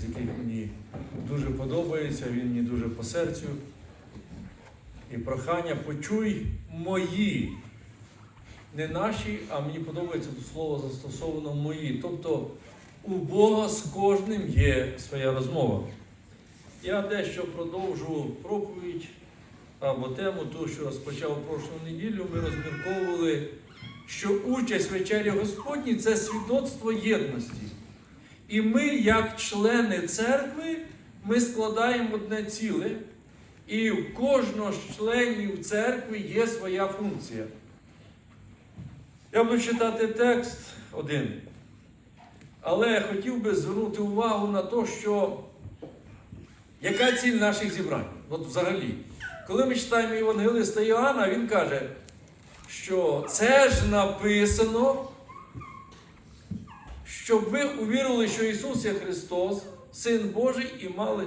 з яких мені дуже подобається, він мені дуже по серцю. І прохання почуй мої, не наші, а мені подобається тут слово застосовано мої. Тобто у Бога з кожним є своя розмова. Я дещо продовжу проповідь або тему, ту, що розпочав прошлу неділю, ми розмірковували, що участь в вечері Господній це свідоцтво єдності. І ми, як члени церкви, ми складаємо одне ціле, і в кожного з членів церкви є своя функція. Я буду читати текст один. Але хотів би звернути увагу на те, що яка ціль наших зібрань? От взагалі. Коли ми читаємо Євангелиста Іоанна, він каже, що це ж написано, щоб ви увірили, що Ісус є Христос, Син Божий, і мали,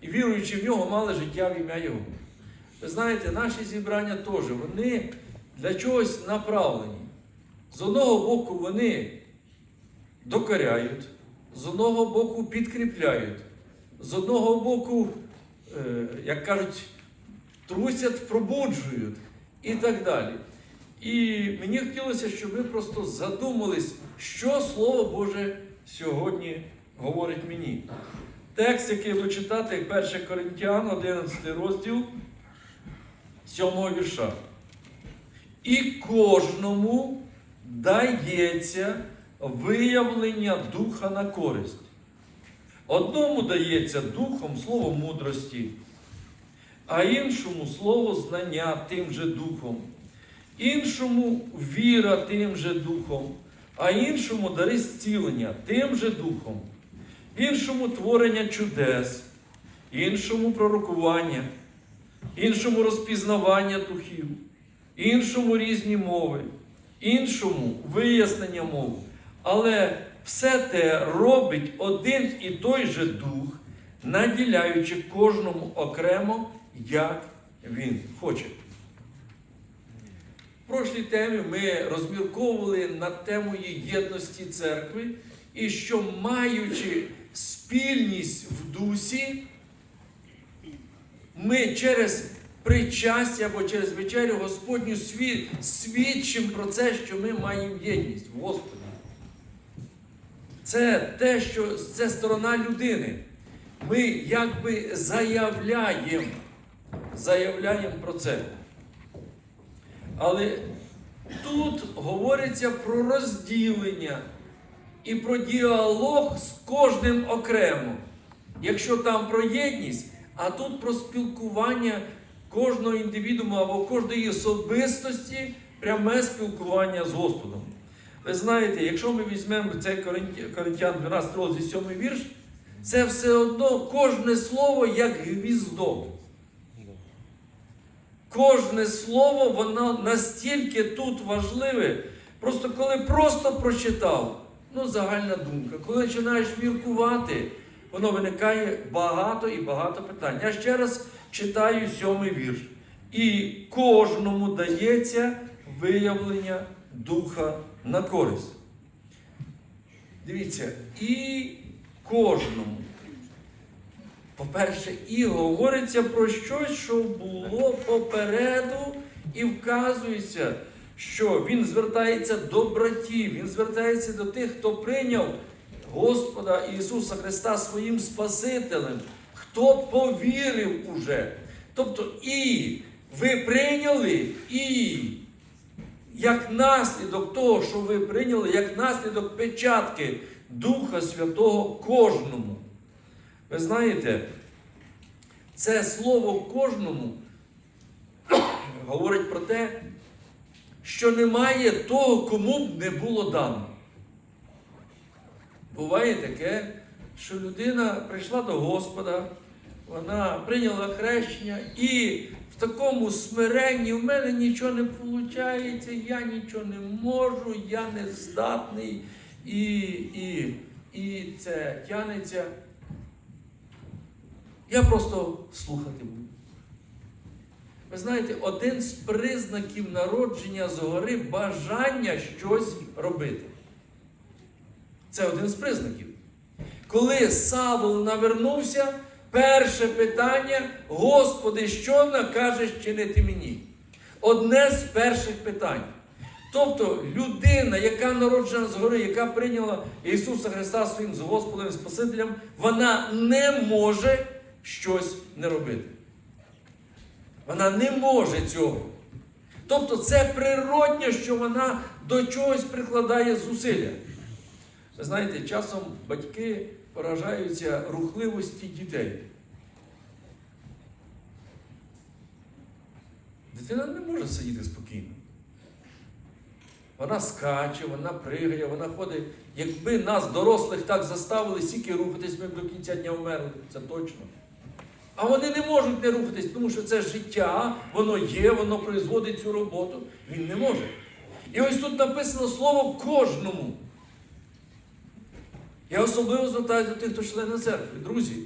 і віруючи в нього, мали життя в ім'я Його. Ви знаєте, наші зібрання теж, вони для чогось направлені. З одного боку, вони докоряють, з одного боку підкріпляють, з одного боку, е, як кажуть, трусять, пробуджують і так далі. І мені хотілося, щоб ви просто задумались, що Слово Боже сьогодні говорить мені. Текст, який буду читати, 1 Коринтян, 11 розділ 7 вірша. І кожному дається виявлення духа на користь. Одному дається духом слово мудрості, а іншому слово знання тим же духом, іншому віра тим же духом, а іншому дари зцілення тим же духом, іншому творення чудес, іншому пророкування, іншому розпізнавання духів, іншому різні мови, іншому вияснення мови. Але все те робить один і той же дух, наділяючи кожному окремо, як він хоче. Прошлій темі ми розмірковували над темою єдності церкви, і що маючи спільність в дусі, ми через причастя або через вечерю Господню свід... свідчимо про це, що ми маємо єдність в Господі. Це те, що це сторона людини. Ми якби заявляємо, заявляємо про це. Але тут говориться про розділення і про діалог з кожним окремо. Якщо там про єдність, а тут про спілкування кожного індивідуума або кожної особистості, пряме спілкування з Господом. Ви знаєте, якщо ми візьмемо цей Коринтян 12 розділ 7 вірш, це все одно кожне слово як гвіздок. Кожне слово, воно настільки тут важливе. Просто коли просто прочитав, ну загальна думка. Коли починаєш міркувати, воно виникає багато і багато питань. Я ще раз читаю сьомий вірш. І кожному дається виявлення Духа на користь. Дивіться, і кожному. По-перше, і говориться про щось, що було попереду, і вказується, що він звертається до братів, він звертається до тих, хто прийняв Господа Ісуса Христа своїм Спасителем, хто повірив уже. Тобто, і ви прийняли, і як наслідок того, що ви прийняли, як наслідок печатки Духа Святого кожному. Ви знаєте, це слово кожному говорить про те, що немає того, кому б не було дано. Буває таке, що людина прийшла до Господа, вона прийняла хрещення і в такому смиренні в мене нічого не виходить, я нічого не можу, я не здатний, і, і, і це тянеться. Я просто слухати буду. Ви знаєте, один з признаків народження згори бажання щось робити. Це один з признаків. Коли Савол навернувся, перше питання: Господи, що накажеш чинити мені? Одне з перших питань. Тобто людина, яка народжена згори, яка прийняла Ісуса Христа своїм Господом і Спасителем, вона не може щось не робити. Вона не може цього. Тобто це природньо, що вона до чогось прикладає зусилля. Ви знаєте, часом батьки поражаються рухливості дітей. Дитина не може сидіти спокійно. Вона скаче, вона пригає, вона ходить. Якби нас, дорослих, так заставили стільки рухатись, ми б до кінця дня вмерли. Це точно. А вони не можуть не рухатись, тому що це життя, воно є, воно производить цю роботу. Він не може. І ось тут написано слово кожному. Я особливо звертаюся до тих, хто члени церкви, друзі.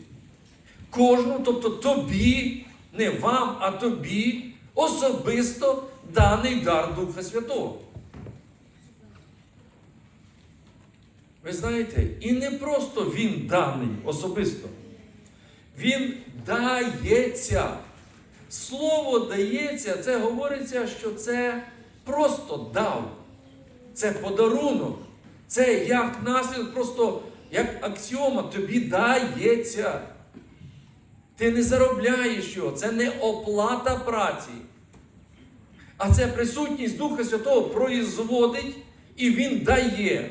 Кожному, тобто тобі, не вам, а тобі особисто даний дар Духа Святого. Ви знаєте, і не просто він даний особисто. Він дається. Слово дається, це говориться, що це просто дав. Це подарунок. Це як наслідок, просто як аксіома, тобі дається. Ти не заробляєш його, це не оплата праці. А це присутність Духа Святого производить і Він дає.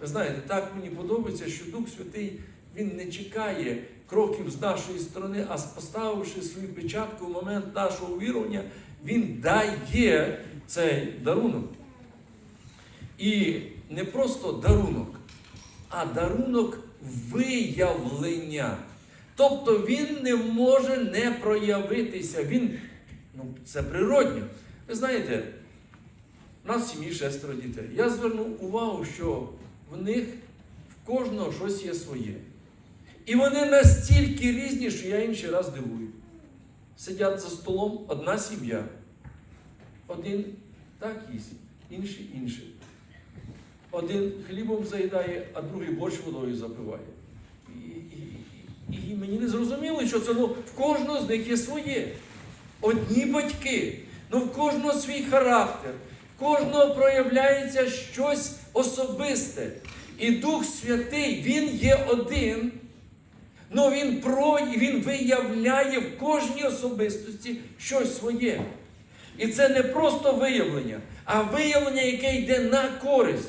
Ви знаєте, так мені подобається, що Дух Святий Він не чекає кроків з нашої сторони, а поставивши свою печатку в момент нашого вірування, Він дає цей дарунок. І не просто дарунок, а дарунок виявлення. Тобто він не може не проявитися. Він, ну, це природньо. Ви знаєте, у нас в сім'ї шестеро дітей. Я звернув увагу, що в них в кожного щось є своє. І вони настільки різні, що я інший раз дивую. Сидять за столом одна сім'я. Один так їсть, інший інший. Один хлібом заїдає, а другий борщ водою запиває. І, і, і, мені не зрозуміло, що це ну, в кожного з них є своє. Одні батьки, ну в кожного свій характер, в кожного проявляється щось особисте. І Дух Святий, Він є один, але він, про, він виявляє в кожній особистості щось своє. І це не просто виявлення, а виявлення, яке йде на користь.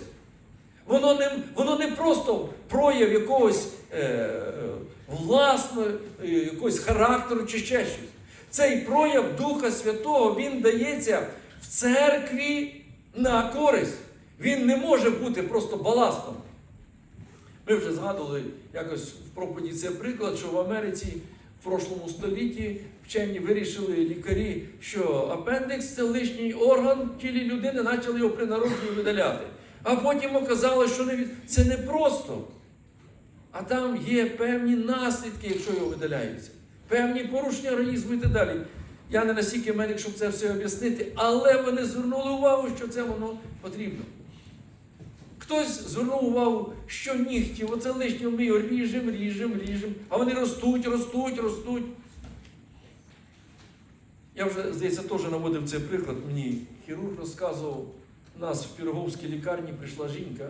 Воно не воно не просто прояв якогось е, е, власного, е, якогось характеру чи ще щось. Цей прояв Духа Святого він дається в церкві на користь. Він не може бути просто баластом. Ми вже згадували якось в проповіді цей приклад, що в Америці в прошлому столітті вчені вирішили лікарі, що апендикс це лишній орган тілі людини, почали його при народженні видаляти. А потім оказалось, що не від... це не просто. А там є певні наслідки, якщо його видаляються. Певні порушення організму і так далі. Я не настільки медик, щоб це все об'яснити, але вони звернули увагу, що це воно потрібно. Хтось звернув увагу, що нігті, оце лишнє ми його ріжемо, ріжемо, ріжемо, а вони ростуть, ростуть, ростуть. Я вже, здається, теж наводив цей приклад. Мені хірург розказував, у нас в Піроговській лікарні прийшла жінка.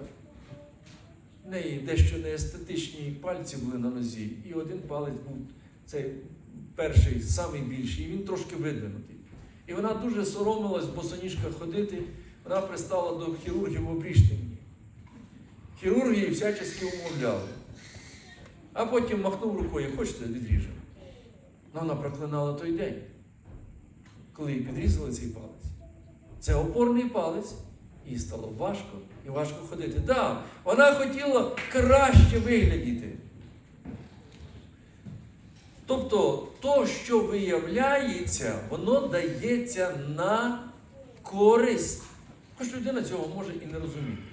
В неї дещо неестетичні пальці були на нозі, і один палець був цей перший, самий більший, і він трошки видвинутий. І вона дуже соромилась в босоніжках ходити, вона пристала до хірургів обріжте мені. Хірурги її всячески умовляли. А потім махнув рукою, хочете, відріжемо. Ну, вона проклинала той день, коли їй підрізали цей палець. Це опорний палець, їй стало важко і важко ходити. Так, да, вона хотіла краще виглядіти. Тобто, то, що виявляється, воно дається на користь. Хоч людина цього може і не розуміти.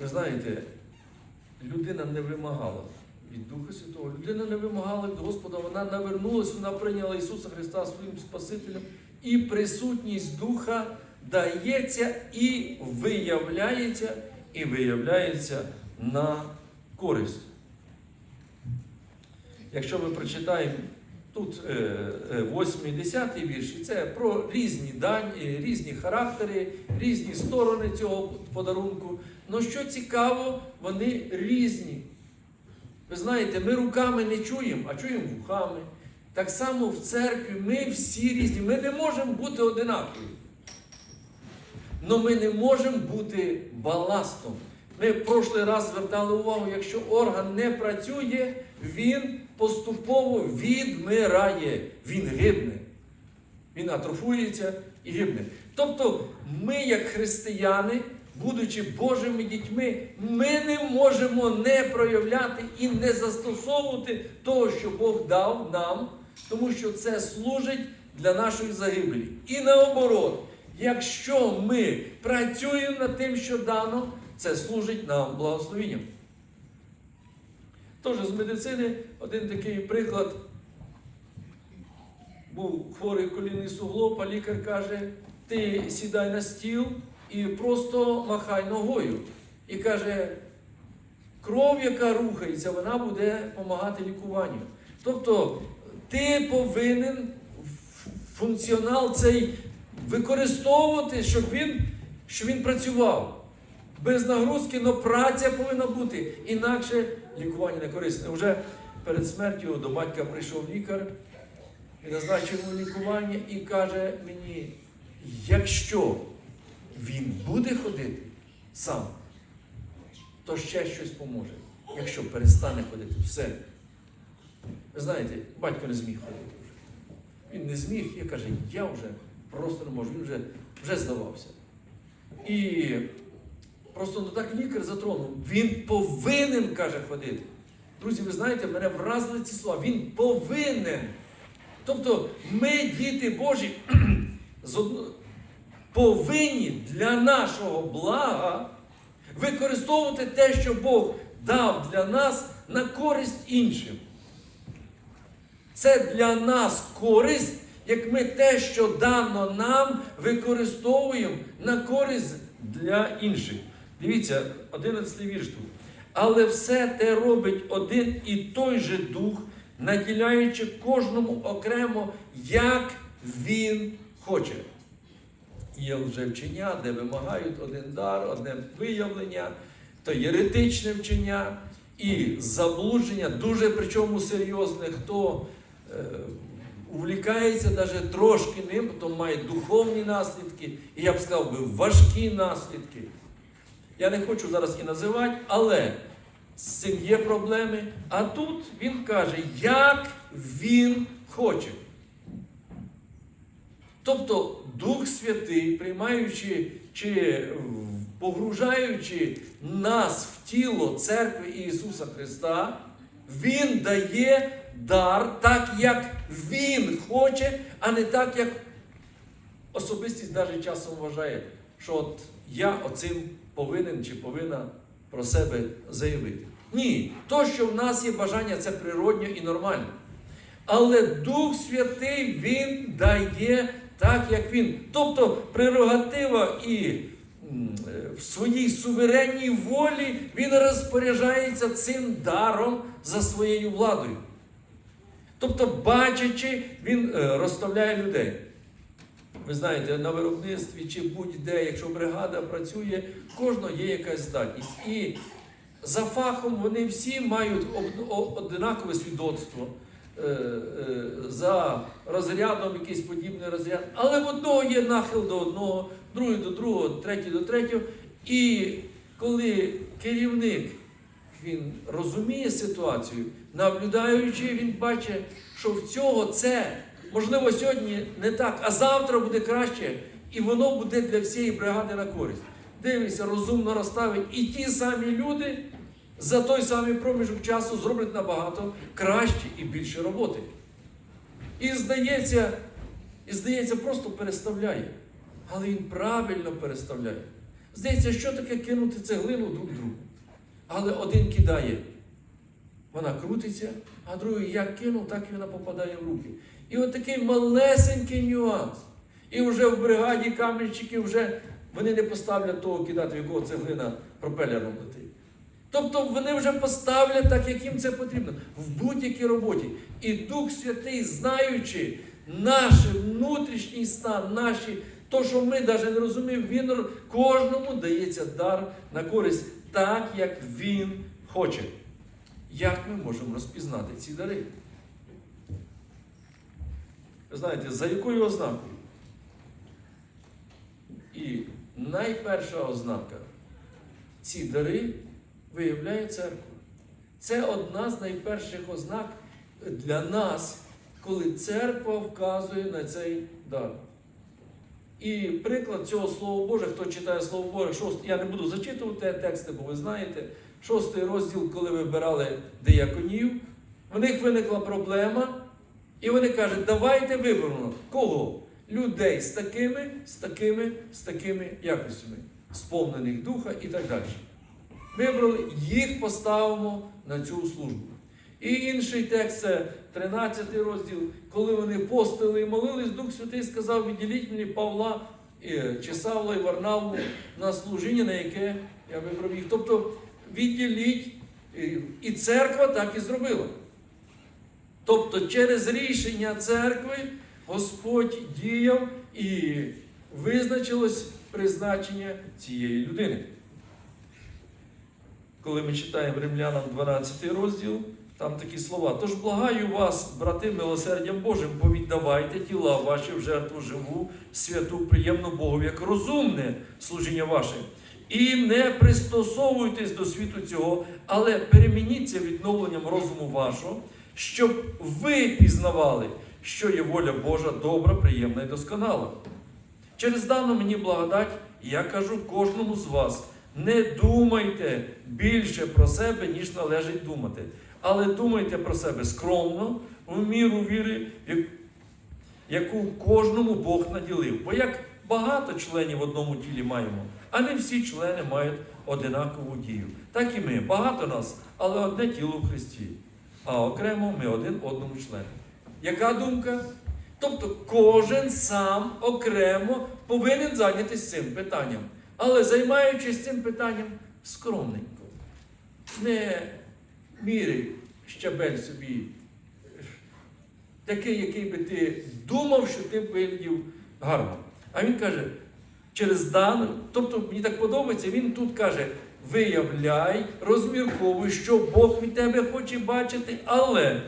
Ви знаєте, людина не вимагала від Духа Святого, людина не вимагала від Господа, вона навернулась, вона прийняла Ісуса Христа своїм Спасителем, і присутність Духа дається і виявляється, і виявляється на користь. Якщо ми прочитаємо тут 8-10 вірш, і це про різні дані, різні характери, різні сторони цього подарунку. Ну що цікаво, вони різні. Ви знаєте, ми руками не чуємо, а чуємо вухами. Так само в церкві ми всі різні. Ми не можемо бути одинакові. Але ми не можемо бути баластом. Ми в прошлий раз звертали увагу, якщо орган не працює, він поступово відмирає, він гибне. Він атрофується і гибне. Тобто, ми, як християни, будучи Божими дітьми, ми не можемо не проявляти і не застосовувати того, що Бог дав нам, тому що це служить для нашої загибелі. І наоборот, якщо ми працюємо над тим, що дано, це служить нам благословенням. Тож з медицини один такий приклад. Був хворий колінний суглоб, а лікар каже, ти сідай на стіл і просто махай ногою. І каже, кров, яка рухається, вона буде допомагати лікуванню. Тобто ти повинен функціонал цей використовувати, щоб він, щоб він працював. Без нагрузки, але праця повинна бути. Інакше лікування не корисне. Вже перед смертю до батька прийшов лікар і назначив йому лікування і каже мені, якщо він буде ходити сам, то ще щось поможе. Якщо перестане ходити, все. Ви знаєте, батько не зміг ходити. Він не зміг і каже, я вже просто не можу, він вже, вже здавався. І просто ну, так лікар затронув. Він повинен, каже, ходити. Друзі, ви знаєте, мене вразили ці слова. Він повинен. Тобто ми, діти Божі, з одно- повинні для нашого блага використовувати те, що Бог дав для нас на користь іншим. Це для нас користь, як ми те, що дано нам, використовуємо на користь для інших. Дивіться, 11 вірш тут. Але все те робить один і той же дух, наділяючи кожному окремо, як він хоче. Є вже вчення, де вимагають один дар, одне виявлення, то єретичне вчення і заблудження, дуже причому серйозне, хто е, увлікається навіть трошки ним, то має духовні наслідки, і я б сказав би важкі наслідки. Я не хочу зараз і називати, але з цим є проблеми. А тут він каже, як він хоче. Тобто Дух Святий, приймаючи чи погружаючи нас в тіло церкви Ісуса Христа, Він дає дар так, як Він хоче, а не так, як особистість навіть часом вважає, що от я оцим повинен чи повинна про себе заявити. Ні, то, що в нас є бажання, це природньо і нормально. Але Дух Святий Він дає так, як Він. Тобто прерогатива і в своїй суверенній волі Він розпоряджається цим даром за своєю владою. Тобто, бачачи, він е, розставляє людей. Ви знаєте, на виробництві чи будь-де, якщо бригада працює, кожного є якась здатність. І за фахом вони всі мають одинакове свідоцтво. Е, е, За розрядом якийсь подібний розряд. Але в одного є нахил до одного, другий до другого, третій до третього. І коли керівник він розуміє ситуацію, наблюдаючи, він бачить, що в цього це можливо сьогодні не так, а завтра буде краще, і воно буде для всієї бригади на користь. Дивися, розумно розставить. І ті самі люди за той самий проміжок часу зроблять набагато краще і більше роботи. І здається, і здається, просто переставляє. Але він правильно переставляє. Здається, що таке кинути цеглину друг другу. Але один кидає, вона крутиться, а другий як кинув, так і вона попадає в руки. І от такий малесенький нюанс. І вже в бригаді каменщиків вже вони не поставлять того кидати, в якого цеглина пропелером летить. Тобто вони вже поставлять так, як їм це потрібно, в будь-якій роботі. І Дух Святий, знаючи наш внутрішній стан, наші, то, що ми навіть не розуміємо, він кожному дається дар на користь так, як він хоче. Як ми можемо розпізнати ці дари? Ви знаєте, за якою ознакою? І найперша ознака ці дари виявляє церква. Це одна з найперших ознак для нас, коли церква вказує на цей дар. І приклад цього Слова Боже, хто читає Слово Боже, шост, я не буду зачитувати тексти, бо ви знаєте, шостий розділ, коли вибирали дияконів, в них виникла проблема, і вони кажуть, давайте виберемо кого? Людей з такими, з такими, з такими якостями, сповнених духа і так далі. Вибрали, їх поставимо на цю службу. І інший текст це 13 розділ, коли вони постили і молились, Дух Святий сказав, відділіть мені Павла е, чи Савла і Варнаву на служіння, на яке я вибрав їх. Тобто відділіть, е, і церква так і зробила. Тобто через рішення церкви Господь діяв і визначилось призначення цієї людини. Коли ми читаємо Римлянам 12 розділ, там такі слова. Тож благаю вас, брати, милосердям Божим, повіддавайте тіла ваші в жертву живу, святу, приємну Богу, як розумне служіння ваше. І не пристосовуйтесь до світу цього, але перемініться відновленням розуму вашого, щоб ви пізнавали, що є воля Божа добра, приємна і досконала. Через дану мені благодать, я кажу кожному з вас: не думайте більше про себе, ніж належить думати, але думайте про себе скромно, в міру віри, яку кожному Бог наділив. Бо як багато членів в одному тілі маємо, а не всі члени мають одинакову дію. Так і ми, багато нас, але одне тіло в Христі, а окремо ми один одному член. Яка думка? Тобто кожен сам окремо повинен зайнятися цим питанням. Але займаючись цим питанням скромненько. Не міряй щабель собі, такий, який би ти думав, що ти виглядів гарно. А він каже, через дану, тобто мені так подобається, він тут каже: виявляй, розмірковуй, що Бог від тебе хоче бачити, але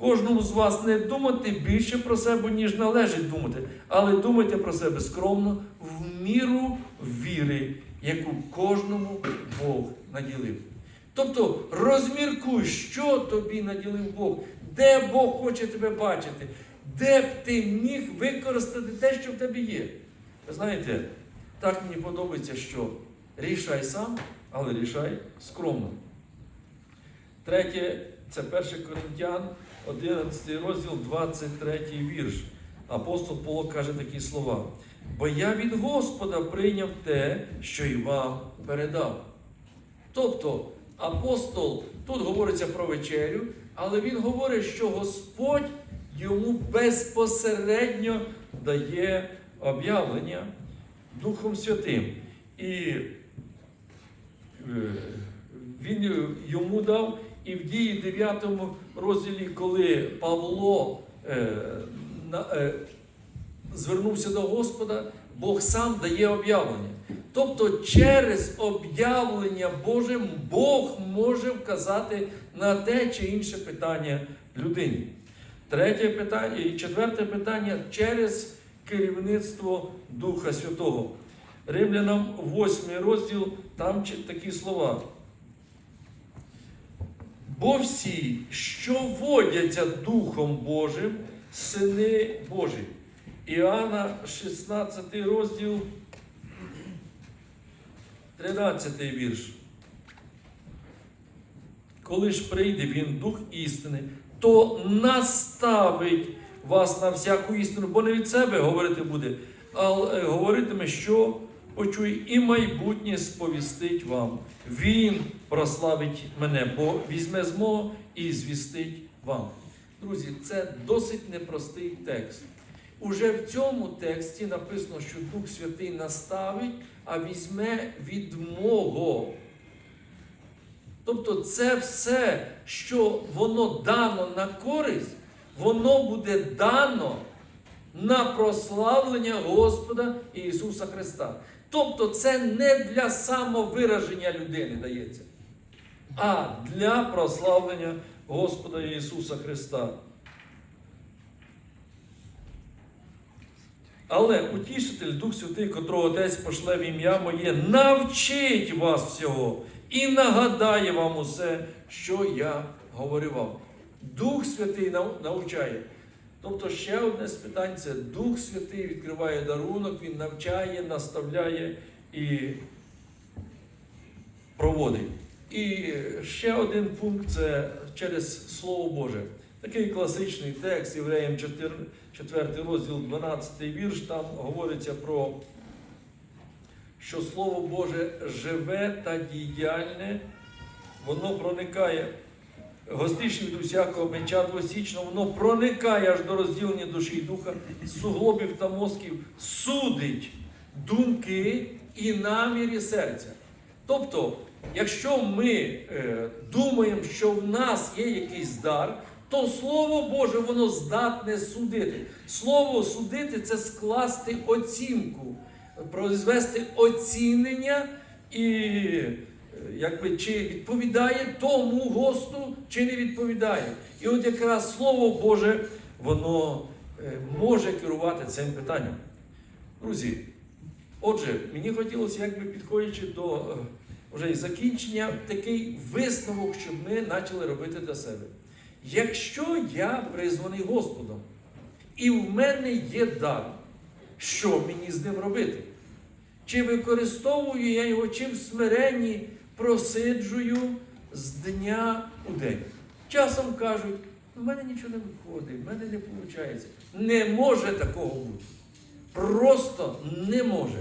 кожному з вас не думати більше про себе, ніж належить думати, але думайте про себе скромно, в міру віри, яку кожному Бог наділив. Тобто розміркуй, що тобі наділив Бог, де Бог хоче тебе бачити, де б ти міг використати те, що в тебе є. Ви знаєте, так мені подобається, що рішай сам, але рішай скромно. Третє, це 1 Коринтян, 11 розділ, 23 вірш. Апостол Павло каже такі слова. Бо я від Господа прийняв те, що й вам передав. Тобто апостол тут говориться про вечерю, але він говорить, що Господь йому безпосередньо дає об'явлення Духом Святим. І е, він йому дав, і в дії 9 розділі, коли Павло е, на, е, звернувся до Господа, Бог сам дає об'явлення. Тобто через об'явлення Боже Бог може вказати на те чи інше питання людині. Третє питання і четверте питання через керівництво Духа Святого. Римлянам 8 розділ, там такі слова. Бо всі, що водяться Духом Божим, сини Божі. Іоанна 16 розділ, 13 вірш. Коли ж прийде він, Дух істини, то наставить вас на всяку істину, бо не від себе говорити буде, а говоритиме, що почує, і майбутнє сповістить вам. Він прославить мене, бо візьме з мого і звістить вам. Друзі, це досить непростий текст. уже в цьому тексті написано, що Дух Святий наставить, а візьме від мого. Тобто це все, що воно дано на користь, воно буде дано на прославлення Господа Ісуса Христа. Тобто це не для самовираження людини дається, а для прославлення Господа Ісуса Христа. Але утішитель Дух Святий, котрого Отець пошле в ім'я моє, навчить вас всього і нагадає вам усе, що я говорив вам. Дух Святий навчає. Тобто ще одне з питань це Дух Святий відкриває дарунок, Він навчає, наставляє і проводить. І ще один пункт це через Слово Боже. Такий класичний текст Євреям 4, 4 розділ, 12 вірш, там говориться про, що Слово Боже живе та діяльне, воно проникає гостріше від усякого меча двосічного, воно проникає аж до розділення душі і духа, суглобів та мозків, судить думки і наміри серця. Тобто, якщо ми е, думаємо, що в нас є якийсь дар, то Слово Боже, воно здатне судити. Слово судити це скласти оцінку, произвести оцінення і е, якби, чи відповідає тому госту, чи не відповідає. І от якраз Слово Боже, воно е, може керувати цим питанням. Друзі, отже, мені хотілося, якби підходячи до е, вже і закінчення, такий висновок, щоб ми почали робити для себе. Якщо я призваний Господом, і в мене є дар, що мені з ним робити? Чи використовую я його, чи в смиренні просиджую з дня у день? Часом кажуть, в мене нічого не виходить, в мене не виходить. Не може такого бути. Просто не може.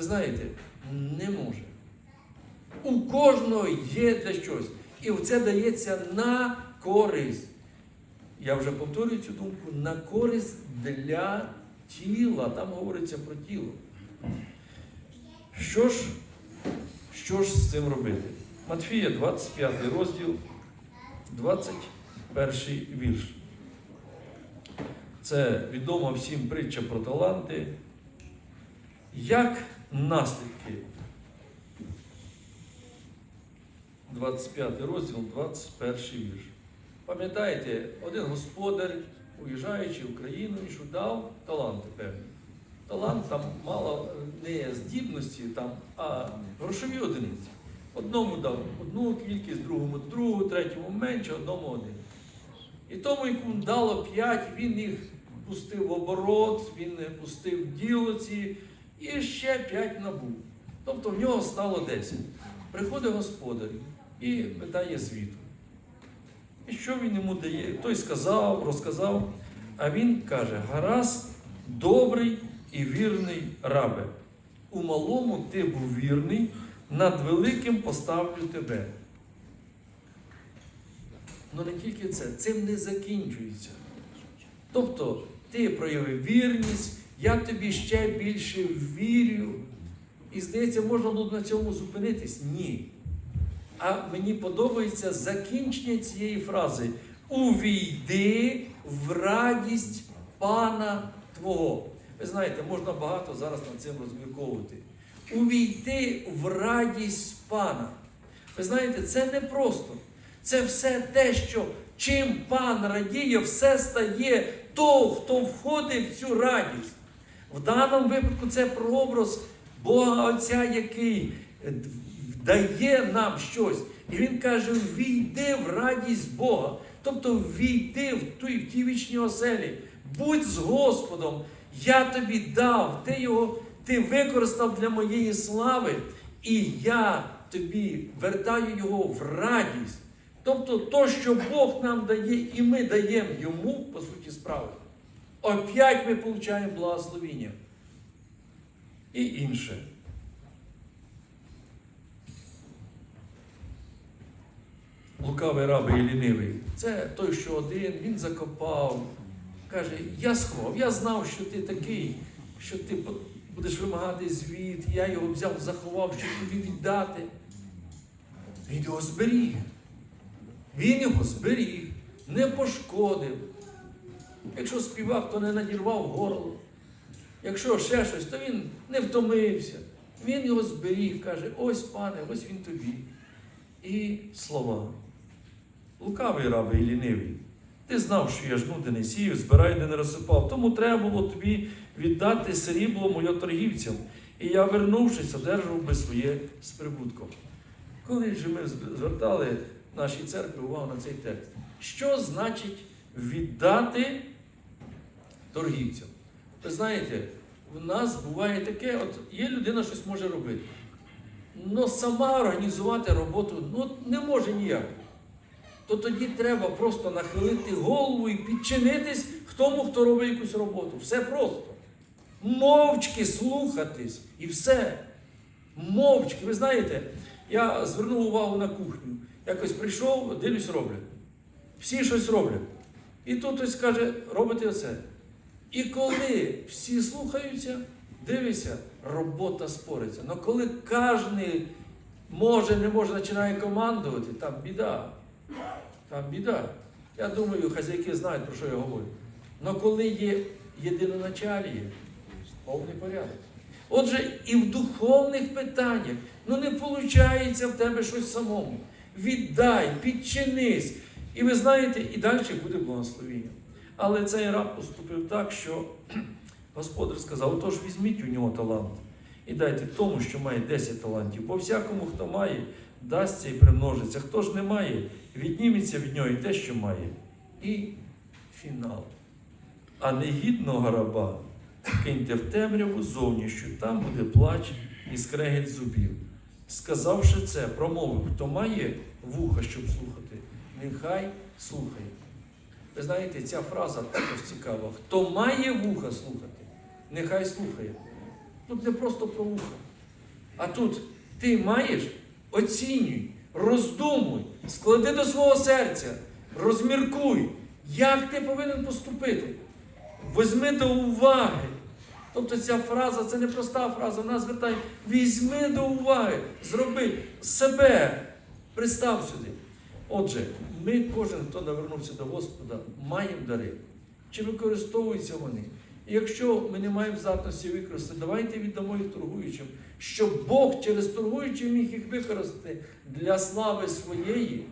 Ви знаєте, не може. У кожного є для щось. І це дається на користь. Я вже повторюю цю думку, на користь для тіла. Там говориться про тіло. Що ж, що ж з цим робити? Матфія, 25 розділ, 21 вірш. Це відома всім притча про таланти. Як наслідки 25 розділ, 21 вірш. Пам'ятаєте, один господар, уїжджаючи в країну, іншу дав таланти певні. Талант там мало не здібності, там, а грошові одиниці. Одному дав одну кількість, другому другу, третьому менше, одному один. І тому, якому дало п'ять, він їх пустив в оборот, він пустив в діло ці, і ще п'ять набув. Тобто в нього стало 10. Приходить господар і питає звіту. І що він йому дає? Той сказав, розказав, а він каже: гаразд, добрий і вірний рабе. У малому ти був вірний, над великим поставлю тебе. Ну не тільки це, цим не закінчується. Тобто, ти проявив вірність, я тобі ще більше вірю. І здається, можна було б на цьому зупинитись? Ні. А мені подобається закінчення цієї фрази: Увійди в радість пана Твого. Ви знаєте, можна багато зараз над цим розмірковувати. Увійти в радість пана. Ви знаєте, це не просто. Це все те, що чим пан радіє, все стає того, хто входить в цю радість. В даному випадку це прообраз Бога Отця, який е, дає нам щось. І він каже: війди в радість Бога. Тобто війди в ті, в ті вічні оселі, будь з Господом. Я тобі дав, ти його ти використав для моєї слави, і я тобі вертаю його в радість. Тобто, то, що Бог нам дає, і ми даємо йому, по суті справи, опять ми получаємо благословіння. І інше. Лукавий раб і лінивий. Це той, що один, він закопав, Каже, я сховав, я знав, що ти такий, що ти будеш вимагати звіт, я його взяв, заховав, щоб тобі віддати. Він його зберіг. Він його зберіг, не пошкодив. Якщо співак, то не надірвав горло. Якщо ще щось, то він не втомився. Він його зберіг, каже, ось пане, ось він тобі. І слова. Лукавий рабий і лінивий. Ти знав, що я жну, не сію, збираю, де не розсипав. Тому треба було тобі віддати срібло моє торгівцям. І я, вернувшись, одержав би своє з прибутком. Коли ж ми звертали нашій церкві увагу на цей текст, що значить віддати торгівцям? Ви знаєте, в нас буває таке, от є людина щось може робити. але сама організувати роботу ну, не може ніяк. То тоді треба просто нахилити голову і підчинитись тому, хто робить якусь роботу. Все просто. Мовчки слухатись і все. Мовчки. Ви знаєте, я звернув увагу на кухню. Якось прийшов, дивлюсь, роблять. Всі щось роблять. І тут хтось каже, робите оце. І коли всі слухаються, дивися, робота спориться. Але коли кожен може, не може, починає командувати, там біда. Там біда. Я думаю, хазяйки знають, про що я говорю. Але коли є єдиноначаліє, повний порядок. Отже, і в духовних питаннях, ну не виходить в тебе щось самому. Віддай, підчинись. І ви знаєте, і далі буде благословіння. Але цей раб поступив так, що господар сказав: отож візьміть у нього талант і дайте тому, що має 10 талантів. Бо всякому, хто має, дасться і примножиться. Хто ж не має, відніметься від нього і те, що має. І фінал. А негідного раба киньте в темряву зовнішню, там буде плач і скрегіт зубів. Сказавши це, промовив, хто має вуха, щоб слухати, нехай слухає. Ви знаєте, ця фраза також цікава. Хто має вуха слухати, нехай слухає. Тут не просто про вуха. А тут ти маєш, оцінюй, роздумуй, склади до свого серця, розміркуй, як ти повинен поступити. Візьми до уваги. Тобто ця фраза це не проста фраза, вона звертає, візьми до уваги, зроби себе, пристав сюди. Отже, ми, кожен, хто навернувся до Господа, маємо дари. Чи використовуються вони? І якщо ми не маємо здатності використати, давайте віддамо їх торгуючим, щоб Бог через торгуючих міг їх використати для слави своєї,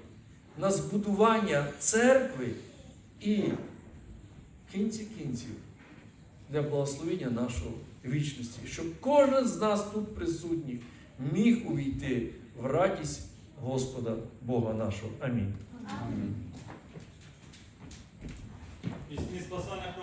на збудування церкви і кінці кінців для благословення нашого вічності, щоб кожен з нас тут присутніх міг увійти в радість Господа Бога нашого. Амінь. Спасання